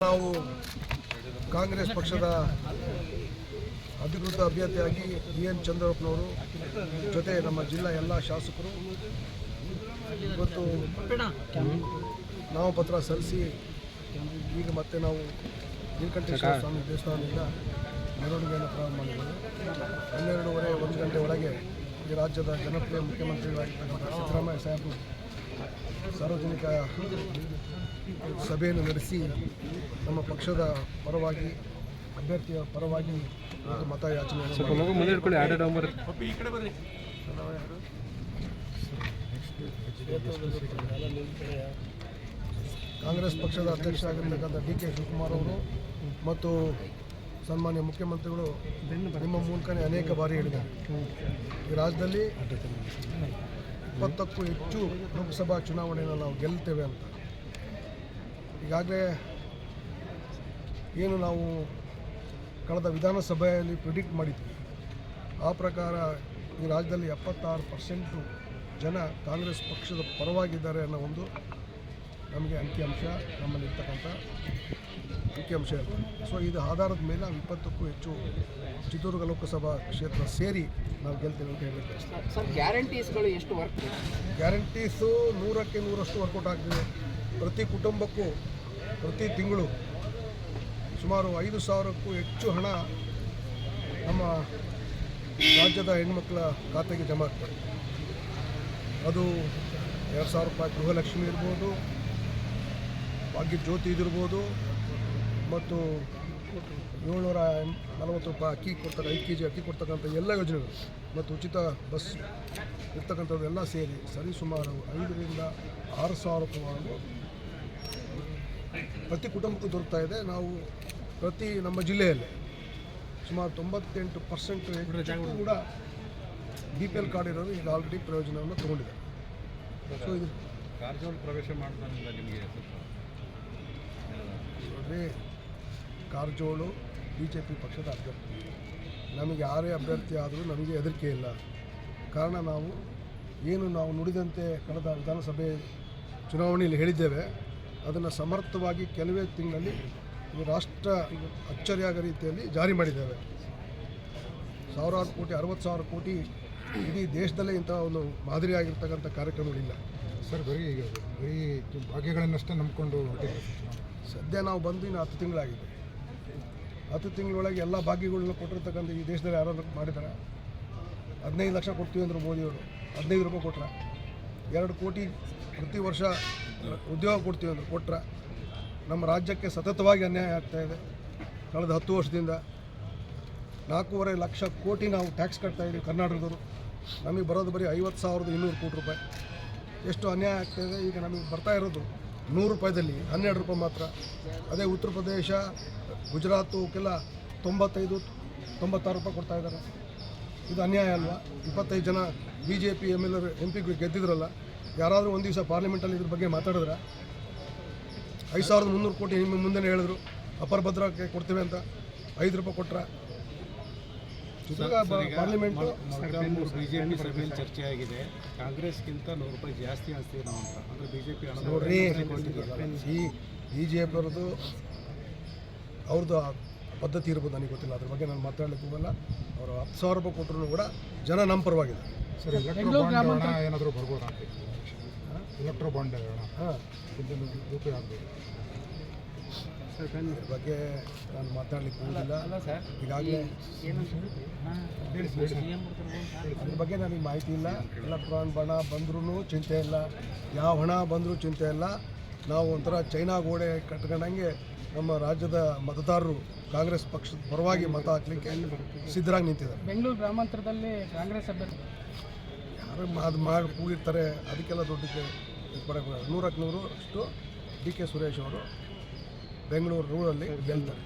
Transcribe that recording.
ನಾವು ಕಾಂಗ್ರೆಸ್ ಪಕ್ಷದ ಅಧಿಕೃತ ಅಭ್ಯರ್ಥಿಯಾಗಿ ಬಿ ಎನ್ ಚಂದ್ರಪ್ಪನವರು ಜೊತೆ ನಮ್ಮ ಜಿಲ್ಲಾ ಎಲ್ಲ ಶಾಸಕರು ಇವತ್ತು ನಾಮಪತ್ರ ಸಲ್ಲಿಸಿ ಈಗ ಮತ್ತೆ ನಾವು ನೀಲಕಂಠೇಶ್ವರ ಸ್ವಾಮಿ ದೇವಸ್ಥಾನದಿಂದ ಮೆರವಣಿಗೆಯನ್ನು ಪ್ರಾರಂಭ ಮಾಡಿದ್ದೇವೆ. ಹನ್ನೆರಡೂವರೆ ಒಂದು ಗಂಟೆ ಒಳಗೆ ಈ ರಾಜ್ಯದ ಜನಪ್ರಿಯ ಮುಖ್ಯಮಂತ್ರಿಗಳಾಗಿರ್ತಕ್ಕಂಥ ಸಿದ್ದರಾಮಯ್ಯ ಸಾಹೇಬರು ಸಾರ್ವಜನಿಕ ಸಭೆಯನ್ನು ನಡೆಸಿ ನಮ್ಮ ಪಕ್ಷದ ಪರವಾಗಿ ಅಭ್ಯರ್ಥಿಯ ಪರವಾಗಿ ಮತಯಾಚನೆ ಆಡೋ ಡಂಬರ್. ಕಾಂಗ್ರೆಸ್ ಪಕ್ಷದ ಅಧ್ಯಕ್ಷರಾಗಿರ್ತಕ್ಕಂಥ ಡಿ ಕೆ ಶಿವಕುಮಾರ್ ಅವರು ಮತ್ತು ಸನ್ಮಾನ್ಯ ಮುಖ್ಯಮಂತ್ರಿಗಳು ನಿಮ್ಮ ಮೂಲಕನೇ ಅನೇಕ ಬಾರಿ ಹೇಳಿದ್ದಾರೆ. ಈ ರಾಜ್ಯದಲ್ಲಿ ಇಪ್ಪತ್ತಕ್ಕೂ ಹೆಚ್ಚು ಲೋಕಸಭಾ ಚುನಾವಣೆಯನ್ನು ನಾವು ಗೆಲ್ತೇವೆ ಅಂತ. ಈಗಾಗಲೇ ಏನು ನಾವು ಕಳೆದ ವಿಧಾನಸಭೆಯಲ್ಲಿ ಪ್ರಿಡಿಕ್ಟ್ ಮಾಡಿದ್ವಿ. ಆ ಪ್ರಕಾರ ಈ ರಾಜ್ಯದಲ್ಲಿ ಎಪ್ಪತ್ತಾರು ಪರ್ಸೆಂಟು ಜನ ಕಾಂಗ್ರೆಸ್ ಪಕ್ಷದ ಪರವಾಗಿದ್ದಾರೆ ಅನ್ನೋ ಒಂದು ನಮಗೆ ಅಂಕಿಅಂಶ ನಮ್ಮಲ್ಲಿರ್ತಕ್ಕಂಥ ಅಂಕಿಅಂಶ ಇರ್ತದೆ. ಸೊ ಇದು ಆಧಾರದ ಮೇಲೆ ನಾವು ಇಪ್ಪತ್ತಕ್ಕೂ ಹೆಚ್ಚು ಚಿತ್ರದುರ್ಗ ಲೋಕಸಭಾ ಕ್ಷೇತ್ರ ಸೇರಿ ನಾವು ಗೆಲ್ತೇವೆ ಅಂತ ಹೇಳಬೇಕು ಸರ್ ಗ್ಯಾರಂಟೀಸ್ಗಳು ಎಷ್ಟು ವರ್ಕ್ ಗ್ಯಾರಂಟೀಸು ನೂರಕ್ಕೆ ನೂರಷ್ಟು ವರ್ಕೌಟ್ ಆಗ್ತಿದೆ. ಪ್ರತಿ ಕುಟುಂಬಕ್ಕೂ ಪ್ರತಿ ತಿಂಗಳು ಸುಮಾರು ಐದು ಸಾವಿರಕ್ಕೂ ಹೆಚ್ಚು ಹಣ ನಮ್ಮ ರಾಜ್ಯದ ಹೆಣ್ಮಕ್ಳ ಖಾತೆಗೆ ಜಮಾ ಆಗ್ತದೆ. ಅದು ಎರಡು ಸಾವಿರ ರೂಪಾಯಿ ಗೃಹಲಕ್ಷ್ಮಿ ಇರ್ಬೋದು ಭಾಗ್ಯ ಜ್ಯೋತಿ ಇದಿರ್ಬೋದು ಮತ್ತು ಏಳ್ನೂರ ನಲವತ್ತು ರೂಪಾಯಿ ಅಕ್ಕಿ ಕೊಡ್ತಾರೆ ಐದು ಕೆ ಜಿ ಅಕ್ಕಿ ಕೊಡ್ತಕ್ಕಂಥ ಎಲ್ಲ ಯೋಜನೆಗಳು. ಮತ್ತು ಉಚಿತ ಬಸ್ ಇರ್ತಕ್ಕಂಥದ್ದೆಲ್ಲ ಸೇರಿ ಸರಿಸುಮಾರು ಐದರಿಂದ ಆರು ಸಾವಿರ ರೂಪಾಯಿ ಪ್ರತಿ ಕುಟುಂಬಕ್ಕೂ ದೊರಕ್ತಾ ಇದೆ. ನಾವು ಪ್ರತಿ ನಮ್ಮ ಜಿಲ್ಲೆಯಲ್ಲಿ ಸುಮಾರು ತೊಂಬತ್ತೆಂಟು ಪರ್ಸೆಂಟ್ ಕೂಡ ಬಿ ಪಿ ಎಲ್ ಕಾರ್ಡ್ ಇರೋರು ಈಗ ಆಲ್ರೆಡಿ ಪ್ರಯೋಜನವನ್ನು ತಗೊಂಡಿದ್ದಾರೆ. ಸೊ ಇದು ಪ್ರವೇಶ ಮಾಡ್ತಾ ನಿಮಗೆ ನೋಡ್ರಿ ಕಾರಜೋಳು ಬಿ ಜೆ ಪಿ ಪಕ್ಷದ ಅಭ್ಯರ್ಥಿ. ನಮಗೆ ಯಾರೇ ಅಭ್ಯರ್ಥಿ ಆದರೂ ನಮಗೆ ಹೆದರಿಕೆ ಇಲ್ಲ. ಕಾರಣ ನಾವು ಏನು ನಾವು ನುಡಿದಂತೆ ಕಳೆದ ವಿಧಾನಸಭೆ ಚುನಾವಣೆಯಲ್ಲಿ ಹೇಳಿದ್ದೇವೆ. ಅದನ್ನು ಸಮರ್ಥವಾಗಿ ಕೆಲವೇ ತಿಂಗಳಲ್ಲಿ ರಾಷ್ಟ್ರ ಅಚ್ಚರಿಯಾಗ ರೀತಿಯಲ್ಲಿ ಜಾರಿ ಮಾಡಿದ್ದೇವೆ. ಸಾವಿರಾರು ಕೋಟಿ, ಅರವತ್ತು ಸಾವಿರ ಕೋಟಿ ಇಡೀ ದೇಶದಲ್ಲೇ ಇಂಥ ಒಂದು ಮಾದರಿಯಾಗಿರ್ತಕ್ಕಂಥ ಕಾರ್ಯಕ್ರಮಗಳಿಲ್ಲ. ಸರ್, ಬರೀ ಬರೀ ಭಾಗ್ಯಗಳನ್ನಷ್ಟೇ ನಂಬಿಕೊಂಡು ಸದ್ಯ ನಾವು ಬಂದು ಇನ್ನು ಹತ್ತು ತಿಂಗಳಾಗಿದೆ. ಹತ್ತು ತಿಂಗಳೊಳಗೆ ಎಲ್ಲ ಭಾಗ್ಯಗಳನ್ನ ಕೊಟ್ಟಿರ್ತಕ್ಕಂಥ ಈ ದೇಶದಲ್ಲಿ ಯಾರು ಮಾಡಿದ್ದಾರೆ ಹದಿನೈದು ಲಕ್ಷ ಕೊಡ್ತೀವಿ ಅಂದರು ಮೋದಿಯವರು ಹದಿನೈದು ರೂಪಾಯಿ ಕೊಟ್ರ. ಎರಡು ಕೋಟಿ ಪ್ರತಿ ವರ್ಷ ಉದ್ಯೋಗ ಕೊಡ್ತೀವಿ ಅಂದರು, ಕೊಟ್ರ. ನಮ್ಮ ರಾಜ್ಯಕ್ಕೆ ಸತತವಾಗಿ ಅನ್ಯಾಯ ಆಗ್ತಾ ಇದೆ. ಕಳೆದ ಹತ್ತು ವರ್ಷದಿಂದ ನಾಲ್ಕೂವರೆ ಲಕ್ಷ ಕೋಟಿ ನಾವು ಟ್ಯಾಕ್ಸ್ ಕಟ್ತಾ ಇದ್ದೀವಿ ಕರ್ನಾಟಕದವರು. ನಮಗೆ ಬರೋದು ಬರೀ ಐವತ್ತು ಸಾವಿರದ ಇನ್ನೂರು ಕೋಟಿ ರೂಪಾಯಿ. ಎಷ್ಟು ಅನ್ಯಾಯ ಆಗ್ತಾಯಿದೆ ಈಗ ನಮಗೆ ಬರ್ತಾ ಇರೋದು ನೂರು ರೂಪಾಯಿದಲ್ಲಿ, ಹನ್ನೆರಡು ರೂಪಾಯಿ ಮಾತ್ರ. ಅದೇ ಉತ್ತರ ಪ್ರದೇಶ, ಗುಜರಾತು ಕೆಲ ತೊಂಬತ್ತೈದು, ತೊಂಬತ್ತಾರು ರೂಪಾಯಿ ಕೊಡ್ತಾ ಇದ್ದಾರೆ. ಇದು ಅನ್ಯಾಯ ಅಲ್ವಾ? ಇಪ್ಪತ್ತೈದು ಜನ B J P M L M P ಗೆದ್ದಿದ್ರಲ್ಲ, ಯಾರಾದರೂ ಒಂದು ದಿವಸ ಪಾರ್ಲಿಮೆಂಟಲ್ಲಿ ಇದ್ರ ಬಗ್ಗೆ ಮಾತಾಡಿದ್ರೆ? ಐದು ಸಾವಿರದ ಮುನ್ನೂರು ಕೋಟಿ ನಿಮ್ಮ ಮುಂದೆನೇ ಹೇಳಿದ್ರು, ಅಪರ ಭದ್ರಕ್ಕೆ ಕೊಡ್ತೇವೆ ಅಂತ ಐದು ರೂಪಾಯಿ ಪಾರ್ಲಿಮೆಂಟು ಬಿಜೆಪಿ ಸಭೆಯಲ್ಲಿ ಚರ್ಚೆ ಆಗಿದೆ. ಕಾಂಗ್ರೆಸ್ಗಿಂತ ನೂರು ರೂಪಾಯಿ ಜಾಸ್ತಿ ಆಗ್ತಿದೆ ನಾವು ಅಂತ. ಅಂದ್ರೆ ಬಿಜೆಪಿ ಹಣ ನೋಡ್ರಿ ಈ ಬಿ ಜೆ ಪಿ ಅವ್ರದ್ದು ಆ ಪದ್ಧತಿ ಇರ್ಬೋದು ನನಗೆ ಗೊತ್ತಿಲ್ಲ. ಅದ್ರ ಬಗ್ಗೆ ನಾನು ಮಾತಾಡ್ಲಿಕ್ಕೆ ಹೋಗಲ್ಲ. ಅವರು ಹತ್ತು ಸಾವಿರ ರೂಪಾಯಿ ಕೊಟ್ಟರು ಕೂಡ ಜನ ನಮ್ಮ ಪರವಾಗಿದೆ ಸರಿ ಎಲೆಕ್ಟ್ರೋ ಬಾಂಡ್ ಏನಾದರೂ ಬರ್ಬೋದು? ಅಂತ ಎಲೆಕ್ಟ್ರೋ ಬಾಂಡ್ ಹಾಂ. ಇದನ್ನು ಉಪಯೋಗ ಆಗ್ಬೋದು. ಇದ್ರ ಬಗ್ಗೆ ನಾನು ಮಾತಾಡ್ಲಿಕ್ಕೆ ಹೋಗಿಲ್ಲ. ಈಗಾಗಲೇ ಅದ್ರ ಬಗ್ಗೆ ನನಗೆ ಮಾಹಿತಿ ಇಲ್ಲ. ಎಲೆಕ್ಟ್ರಾನ್ ಬಣ ಬಂದ್ರೂ ಚಿಂತೆ ಇಲ್ಲ. ಯಾವ ಹಣ ಬಂದರೂ ಚಿಂತೆ ಇಲ್ಲ. ನಾವು ಒಂಥರ ಚೈನಾ ಗೋಡೆ ಕಟ್ಕೊಂಡಂಗೆ ನಮ್ಮ ರಾಜ್ಯದ ಮತದಾರರು ಕಾಂಗ್ರೆಸ್ ಪಕ್ಷದ ಪರವಾಗಿ ಮತ ಹಾಕ್ಲಿಕ್ಕೆ ಸಿದ್ಧರಾಗಿ ನಿಂತಿದ್ದಾರೆ. ಬೆಂಗಳೂರು ಗ್ರಾಮಾಂತರದಲ್ಲಿ ಕಾಂಗ್ರೆಸ್ ಅಭ್ಯರ್ಥಿ. ಯಾರು ಅದು ಮಾಡಿ ಕೂಗಿರ್ತಾರೆ ಅದಕ್ಕೆಲ್ಲ ದುಡ್ಡಿಗೆ ಕೊಡಕ್ಕೆ ಬರಲ್ಲ. ನೂರಕ್ಕೆ ನೂರು ಅಷ್ಟು ಡಿ ಕೆ ಸುರೇಶ್ ಅವರು ಬೆಂಗಳೂರು ರೂರಲ್ಲಿ ಗೆಲ್ತಾರೆ.